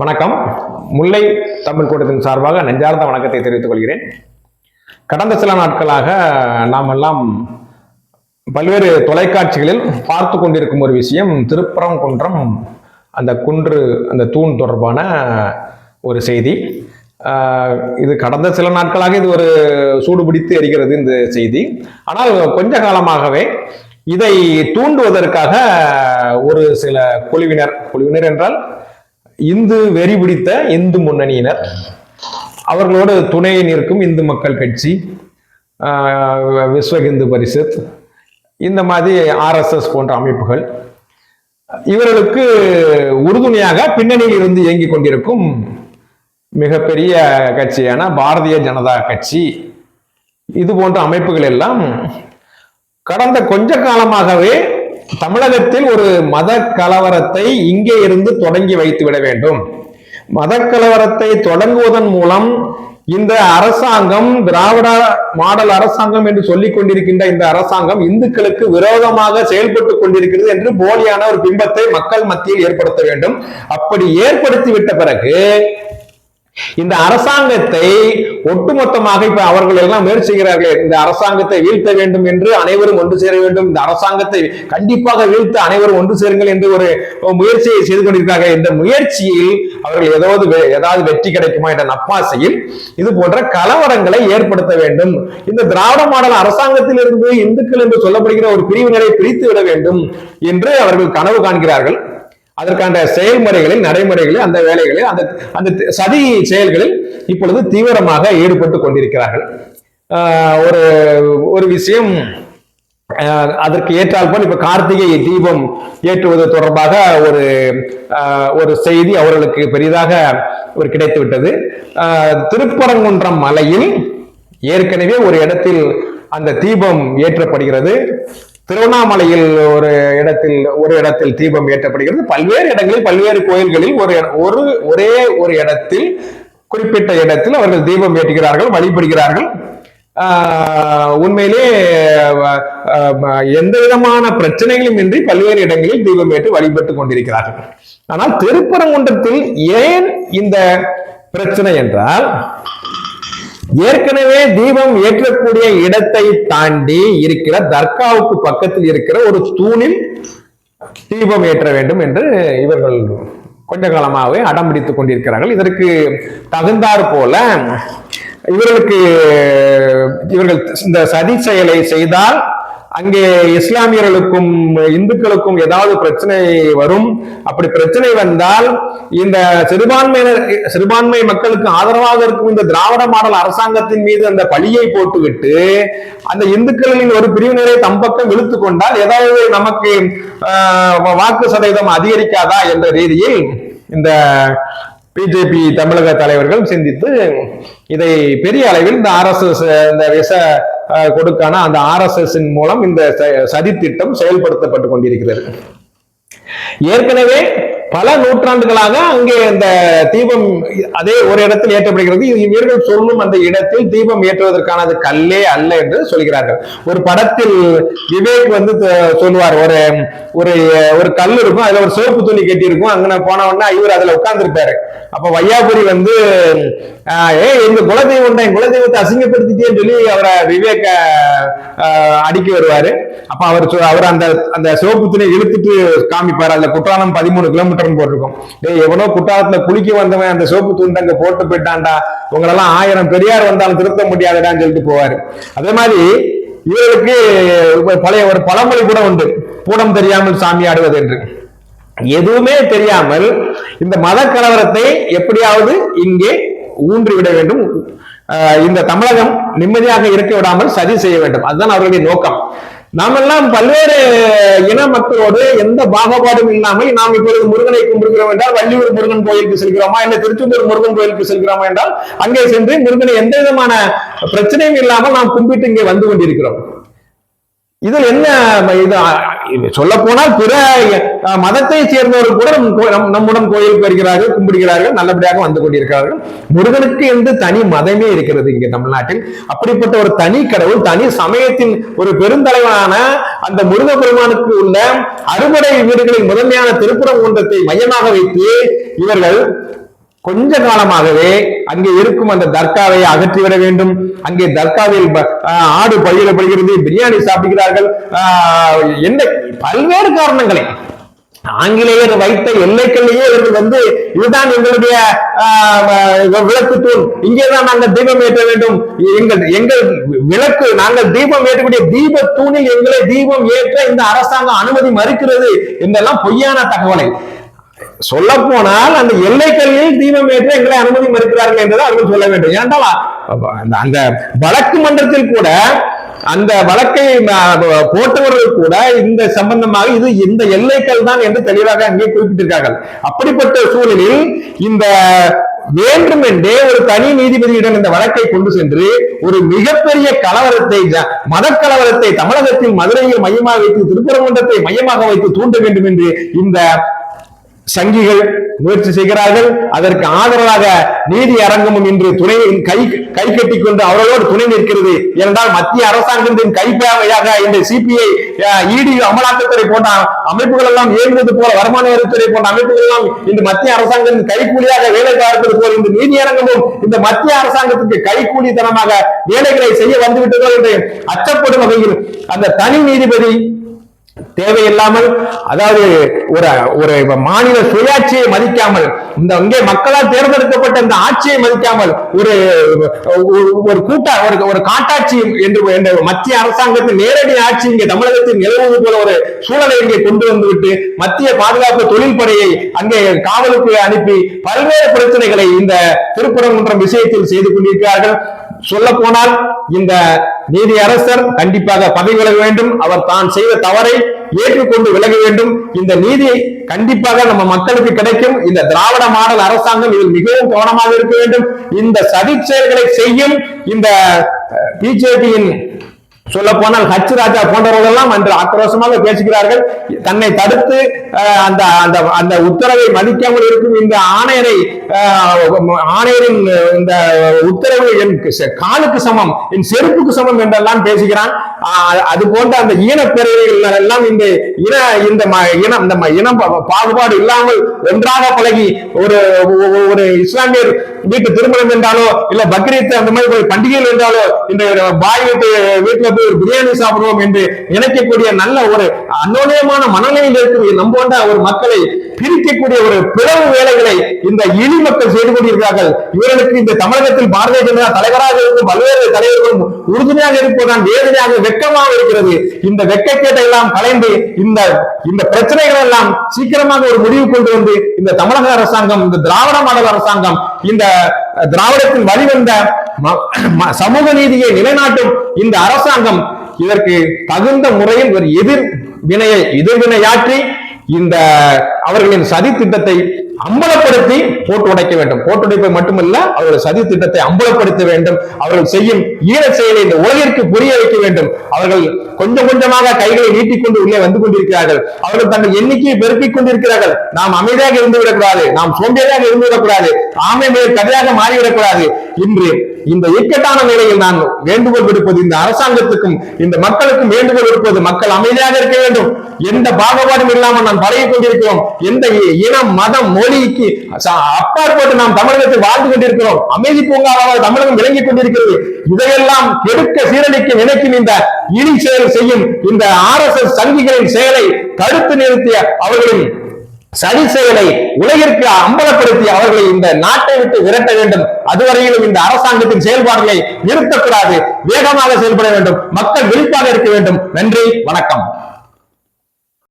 வணக்கம். முல்லை தமிழ் கூட்டத்தின் சார்பாக நெஞ்சார்ந்த வணக்கத்தை தெரிவித்துக் கொள்கிறேன். கடந்த சில நாட்களாக நாம் எல்லாம் பல்வேறு தொலைக்காட்சிகளில் பார்த்து கொண்டிருக்கும் ஒரு விஷயம் திருப்பரங்குன்றம் அந்த குன்று அந்த தூண் தொடர்பான ஒரு செய்தி. இது கடந்த சில நாட்களாக இது ஒரு சூடுபிடித்து எரிகிறது இந்த செய்தி. ஆனால் கொஞ்ச காலமாகவே இதை தூண்டுவதற்காக ஒரு சில குழுவினர் குழுவினர் என்றால் இந்து வெறி பிடித்த இந்து முன்னணியினர். அவர்களோடு துணை நிற்கும் இந்து மக்கள் கட்சி விஸ்வ இந்து பரிஷத் இந்த மாதிரி ஆர்எஸ்எஸ் போன்ற அமைப்புகள். இவர்களுக்கு உறுதுணையாக பின்னணியில் இருந்து இயங்கிக் கொண்டிருக்கும் மிகப்பெரிய கட்சியான பாரதிய ஜனதா கட்சி. இது போன்ற அமைப்புகள் எல்லாம் கடந்த கொஞ்ச காலமாகவே தமிழகத்தில் ஒரு மத கலவரத்தை இங்கே இருந்து தொடங்கி வைத்து விட வேண்டும். மத கலவரத்தை தொடங்குவதன் மூலம் இந்த அரசாங்கம் திராவிட மாடல் அரசாங்கம் என்று சொல்லிக் கொண்டிருக்கின்ற இந்த அரசாங்கம் இந்துக்களுக்கு விரோதமாக செயல்பட்டு கொண்டிருக்கிறது என்று போலியான ஒரு பிம்பத்தை மக்கள் மத்தியில் ஏற்படுத்த வேண்டும். அப்படி ஏற்படுத்தி விட்ட பிறகு இந்த அரசாங்கத்தை ஒட்டுமொத்தமாக இப்ப அவர்கள் எல்லாம் முயற்சிக்கிறார்கள் இந்த அரசாங்கத்தை வீழ்த்த வேண்டும் என்று அனைவரும் ஒன்று சேர வேண்டும் இந்த அரசாங்கத்தை கண்டிப்பாக வீழ்த்த அனைவரும் ஒன்று சேருங்கள் என்று ஒரு முயற்சியை செய்து கொண்டிருக்கிறார்கள். இந்த முயற்சியில் அவர்கள் ஏதாவது ஏதாவது வெற்றி கிடைக்குமா என்ற நப்பாசையில் இது போன்ற கலவரங்களை ஏற்படுத்த வேண்டும். இந்த திராவிட மாடல் அரசாங்கத்திலிருந்து இந்துக்கள் என்று சொல்லப்படுகிற ஒரு பிரிவினரை பிரித்து விட வேண்டும் என்று அவர்கள் கனவு காண்கிறார்கள். அதற்கான செயல்முறைகளில் நடைமுறைகளில் அந்த வேலைகளில் அந்த அந்த சதி செயல்களில் இப்பொழுது தீவிரமாக ஈடுபட்டு கொண்டிருக்கிறார்கள். ஒரு ஒரு விஷயம் அதற்கு ஏற்றால் போல் இப்ப கார்த்திகை தீபம் ஏற்றுவது தொடர்பாக ஒரு ஒரு செய்தி அவர்களுக்கு பெரிதாக ஒரு கிடைத்து விட்டது திருப்பரங்குன்றம் மலையில் ஏற்கனவே ஒரு இடத்தில் அந்த தீபம் ஏற்றப்படுகிறது. திருவண்ணாமலையில் ஒரு இடத்தில் ஒரு இடத்தில் தீபம் ஏற்றப்படுகிறது. பல்வேறு இடங்களில் பல்வேறு கோயில்களில் ஒரு ஒரு ஒரே ஒரு இடத்தில் குறிப்பிட்ட இடத்தில் அவர்கள் தீபம் ஏற்றுகிறார்கள் வழிபடுகிறார்கள். ஆஹ் உண்மையிலே அஹ், எந்த விதமான பிரச்சனைகளும் இன்றி பல்வேறு இடங்களில் தீபம் ஏற்று வழிபட்டுக் கொண்டிருக்கிறார்கள். ஆனால் திருப்பரங்குன்றத்தில் ஏன் இந்த பிரச்சனை என்றால் ஏற்கனவே தீபம் ஏற்றக்கூடிய இடத்தை தாண்டி இருக்கிற தர்காவுக்கு பக்கத்தில் இருக்கிற ஒரு தூணில் தீபம் ஏற்ற வேண்டும் என்று இவர்கள் கொஞ்ச காலமாகவே அடம் பிடித்துக் கொண்டிருக்கிறார்கள். இதற்கு தகுந்தாற் போல இவர்களுக்கு இவர்கள் இந்த சதி செயலை செய்தால் அங்கே இஸ்லாமியர்களுக்கும் இந்துக்களுக்கும் ஏதாவது பிரச்சனை வரும்? அப்படி பிரச்சனை வந்தால் இந்த சிறுபான்மையினர் சிறுபான்மை மக்களுக்கு ஆதரவாக இருக்கும் இந்த திராவிட மாடல் அரசாங்கத்தின் மீது அந்த பழியை போட்டுவிட்டு அந்த இந்துக்களின் ஒரு பிரிவினரை தம் பக்கம் இழுத்து கொண்டால் ஏதாவது நமக்கு வாக்கு சதவீதம் அதிகரிக்காதா என்ற ரீதியில் இந்த பிஜேபி தமிழக தலைவர்கள் சிந்தித்து இதை பெரிய அளவில் இந்த ஆர்எஸ்எஸ் இந்த விச கொடுக்கான அந்த ஆர்எஸ்எஸ் மூலம் இந்த ச- செயல்படுத்தப்பட்டு கொண்டிருக்கிறது. ஏற்கனவே பல நூற்றாண்டுகளாக அங்கே அந்த தீபம் அதே ஒரு இடத்தில் ஏற்றப்படுகிறது. இது இவர்கள் சொல்லும் அந்த இடத்தில் தீபம் ஏற்றுவதற்கானது கல்லே அல்ல என்று சொல்கிறார்கள். ஒரு படத்தில் விவேக் வந்து சொல்லுவார் ஒரு ஒரு ஒரு கல் இருக்கும் அதுல ஒரு சிவப்பு துணி கட்டி இருக்கும் அங்கே போன உடனே இவர் அதுல உட்கார்ந்துருப்பாரு. அப்ப வையாபுரி வந்து ஏ ஏய் எங்க குலதெய்வம் தான் குலதெய்வத்தை அசிங்கப்படுத்திட்டேன்னு சொல்லி அவரை விவேக ஆஹ், அடிக்க வருவாரு. அப்ப அவர் அவர் அந்த அந்த சிவப்பு துணியை இழுத்துட்டு காமிப்பாரு. அதுல குற்றாலம் பதிமூணு கிலோமீட்டர் போட்டிருக்கும். ஏ எவனோ குற்றாலத்துல குளிக்க வந்தவன் அந்த சிவப்பு துண்டு அங்க போட்டு போயிட்டான்டா. உங்களெல்லாம் ஆயிரம் பெரியார் வந்தாலும் திருத்த முடியாதுடான்னு சொல்லிட்டு போவாரு. அதே மாதிரி இவருக்கு பழைய ஒரு பழமொழி கூட உண்டு. பூடம் தெரியாமல் சாமி ஆடுவது என்று. எதுவுமே தெரியாமல் இந்த மத கலவரத்தை எப்படியாவது இங்கே ஊன்றிவிட வேண்டும். ஆஹ் இந்த தமிழகம் நிம்மதியாக இருக்க விடாமல் சதி செய்ய வேண்டும். அதுதான் அவர்களுடைய நோக்கம். நாமெல்லாம் பல்வேறு இன மக்களோடு எந்த பாகுபாடும் இல்லாமல் நாம் இப்பொழுது முருகனை கும்பிடுகிறோம் என்றால் வள்ளியூர் முருகன் கோயிலுக்கு செல்கிறோமா? இல்லை திருச்செந்தூர் முருகன் கோயிலுக்கு செல்கிறோமா என்றால் அங்கே சென்று முருகனை எந்த விதமான பிரச்சனையும் இல்லாமல் நாம் கும்பிட்டு இங்கே வந்து கொண்டிருக்கிறோம். இதில் என்ன இது? சொல்ல போனால் பிற மதத்தை சேர்ந்தவர்கள் கூட நம் கோ- நம்- நம்முடன் கோயில் வருகிறார்கள் கும்பிடுகிறார்கள் நல்லபடியாக வந்து கொண்டிருக்கிறார்கள். முருகனுக்கு என்று தனி மதமே இருக்கிறது இங்கே தமிழ்நாட்டில். அப்படிப்பட்ட ஒரு தனி கடவுள் தனி சமயத்தின் ஒரு பெருந்தலைவனான அந்த முருக பெருமானுக்கு உள்ள அறுபடை வீடுகளின் முதன்மையான திருப்புறங்குன்றத்தை மையமாக வைத்து இவர்கள் கொஞ்ச காலமாகவே அங்கே இருக்கும் அந்த தர்காவை அகற்றிவிட வேண்டும். அங்கே தர்காவில் ஆஹ் ஆடு பயிரப்படுகிறது பிரியாணி சாப்பிடுகிறார்கள். ஆஹ் என்ன பல்வேறு காரணங்களை. ஆங்கிலேயர் வைத்த எல்லைக்கல்லையே இவர்கள் வந்து இதுதான் எங்களுடைய ஆஹ், விளக்கு தூண். இங்கேதான் நாங்கள் தீபம் ஏற்ற வேண்டும். எங்கள் எங்கள் விளக்கு நாங்கள் தீபம் ஏற்றக்கூடிய தீப தூணில் எங்களை தீபம் ஏற்ற இந்த அரசாங்கம் அனுமதி மறுக்கிறது. என்றெல்லாம் பொய்யான தகவலை. சொல்ல போனால் அந்த எல்லைக்கல்லில் தீபம் ஏற்ற எங்களை அனுமதி மறுக்கிறார்கள் என்றதை அவர்கள் சொல்ல வேண்டும். ஏன்டா அந்த- வழக்கு மன்றத்தில் கூட அந்த வழக்கை போட்டவர்கள் கூட இந்த சம்பந்தமாக இது இந்த எல்லைக்கல் தான் என்று தெளிவாக அங்கே குறிப்பிட்டிருக்கார்கள். அப்படிப்பட்ட சூழலில் இந்த வேண்டுமென்றே ஒரு தனி நீதிபதியிடம் இந்த வழக்கை கொண்டு சென்று ஒரு மிகப்பெரிய கலவரத்தை மதக்கலவரத்தை கலவரத்தை தமிழகத்தில் மதுரையில் மையமாக வைத்து திருப்பரங்குன்றத்தை மையமாக வைத்து தூண்ட வேண்டும் என்று இந்த சங்கிகள் முயற்சி செய்கிறார்கள். அதற்கு ஆதரவாக நீதி அரங்கமும் இன்று துணை கை கை கட்டிக் கொண்டு அவர்களோடு துணை நிற்கிறது. ஏனென்றால் மத்திய அரசாங்கத்தின் கைப்பாவையாக இந்த சிபிஐ இடி அமலாக்கத்துறை போன்ற அமைப்புகள் எல்லாம் இயங்குவது போல வருமான வரித்துறை போன்ற அமைப்புகள் எல்லாம் இந்த மத்திய அரசாங்கத்தின் கைக்கூலியாக வேலை பார்ப்பது போல் இந்த நீதி அரங்கமும் இந்த மத்திய அரசாங்கத்துக்கு கைக்கூலித்தனமாக வேலைகளை செய்ய வந்துவிட்டதோ என்று அச்சப்படும் வகையில் அந்த தனி நீதிபதி தேவையில்லாமல் அதாவது ஒரு ஒரு மாநில சுயாட்சியை மதிக்காமல் இந்த அங்கே மக்களால் தேர்ந்தெடுக்கப்பட்ட இந்த ஆட்சியை மதிக்காமல் ஒரு ஒரு- கூட்ட ஒரு ஒரு காட்டாட்சி என்று என்ற மத்திய அரசாங்கத்தின் நேரடி ஆட்சி இங்கே தமிழகத்தில் நிலவுவது போல ஒரு சூழலை இங்கே கொண்டு வந்துவிட்டு மத்திய பாதுகாப்பு தொழில்படையை அங்கே காவலுக்கு அனுப்பி பல்வேறு பிரச்சனைகளை இந்த திருப்பரங்குன்றம் விஷயத்தில் செய்து கொண்டிருக்கிறார்கள். சொல்ல போனால் இந்த நீதி அரசர் கண்டிப்பாக பதவி விலக வேண்டும். அவர் தான் செய்த தவறை ஏற்றுக்கொண்டு விலக வேண்டும். இந்த நீதி கண்டிப்பாக நம்ம மக்களுக்கு கிடைக்கும். இந்த திராவிட மாடல் அரசாங்கம் இதில் மிகவும் கவனமாக இருக்க வேண்டும். இந்த சதி செயல்களை செய்யும் இந்த பிஜேபியின் சொல்ல போனால் ஹச் ராஜா போன்றவர்கள் எல்லாம் அன்று ஆக்ரோஷமாக பேசுகிறார்கள். தன்னை தடுத்து அந்த அந்த அந்த உத்தரவை மதிக்காமல் இருக்கும் இந்த ஆணையரை ஆணையரின் இந்த உத்தரவு என் காலுக்கு சமம் என் செருப்புக்கு சமம் என்றெல்லாம் பேசுகிறான். அது போன்ற அந்த ஈனப்பேரவைகள் எல்லாம் இந்த இன இந்த ம- இனம் இந்த ம- இனம் பாகுபாடு இல்லாமல் ஒன்றாக பழகி ஒரு ஒரு இஸ்லாமியர் வீட்டு திருமணம் என்றாலோ இல்ல பக்ரீத் அந்த மாதிரி ஒரு பண்டிகைகள் என்றாலோ இந்த பாய் வீட்டு வீட்டுல போய் ஒரு பிரியாணி சாப்பிடுவோம் என்று நினைக்கக்கூடிய நல்ல ஒரு அன்னோனியமான மனநிலையில் இருக்கும் நம்ம ஒரு மக்களை பிரிக்கக்கூடிய ஒரு பிளவு வேலைகளை இந்த இழி மக்கள் செய்து கொண்டிருக்கிறார்கள். இவர்களுக்கு இந்த தமிழகத்தில் பாரதிய ஜனதா தலைவராக இருக்கும் பல்வேறு தலைவர்களும் உறுதுணையாக இருப்பதுதான் வேதனையாக வெக்கமாக இருக்கிறது. இந்த வெக்கக்கேட்டை எல்லாம் கலைந்து இந்த இந்த பிரச்சனைகள் எல்லாம் சீக்கிரமாக ஒரு முடிவு கொண்டு வந்து இந்த தமிழக அரசாங்கம் இந்த திராவிட மாடல் அரசாங்கம் இந்த திராவிடத்தில் வழிவந்த ம- ம- சமூக நீதியை நிலைநாட்டும் இந்த அரசாங்கம் இதற்கு தகுந்த முறையில் ஒரு எதிர் வினையை எதிர்வினையாற்றி இந்த அவர்களின் சதி திட்டத்தை அம்பலப்படுத்தி போட்டு உடைக்க வேண்டும். போட்டு உடைப்பை மட்டுமல்ல அவர்கள் சதி திட்டத்தை அம்பலப்படுத்த வேண்டும். அவர்கள் செய்யும் ஈர செயலை இந்த உலகிற்கு புரிய வைக்க வேண்டும். அவர்கள் கொஞ்சம் கொஞ்சமாக கைகளை நீட்டிக்கொண்டு உள்ளே வந்து கொண்டிருக்கிறார்கள். அவர்கள் தங்கள் எண்ணிக்கையை பெருக்கிக் கொண்டிருக்கிறார்கள். நாம் அமைதியாக இருந்து விடக்கூடாது நாம் சோம்பேறியாக இருந்துவிடக்கூடாது. ஆமை மேல் கதையாக மாறிவிடக்கூடாது. இன்று இந்த இக்கட்டான நிலையில் நான் வேண்டுகோள் விடுப்பது இந்த அரசாங்கத்துக்கும் இந்த மக்களுக்கும் வேண்டுகோள் விடுப்பது மக்கள் அமைதியாக இருக்க வேண்டும். எந்த பாகுபாடும் இல்லாமல் நாம் பழகிக் கொண்டிருக்கிறோம். எந்த இனம் மதம் மொழிக்கு அப்பாற்பட்டு நாம் தமிழகத்தில் வாழ்ந்து கொண்டிருக்கிறோம். அமைதி பூங்காவாக தமிழகம் விளங்கிக் கொண்டிருக்கிறது. இதையெல்லாம் கெடுக்க சீரழிக்க நினைக்கும் இந்த இனி செயல் செய்யும் இந்த ஆர் எஸ் எஸ் சங்கிகளின் செயலை தடுத்து நிறுத்திய அவர்களின் சதி செயலை உலகிற்கு அம்பலப்படுத்தி அவர்களை இந்த நாட்டை விட்டு விரட்ட வேண்டும். அதுவரையிலும் இந்த அரசாங்கத்தின் செயல்பாடுகளை நிறுத்தக்கூடாது. வேகமாக செயல்பட வேண்டும். மக்கள் விழிப்பாக இருக்க வேண்டும். நன்றி வணக்கம்.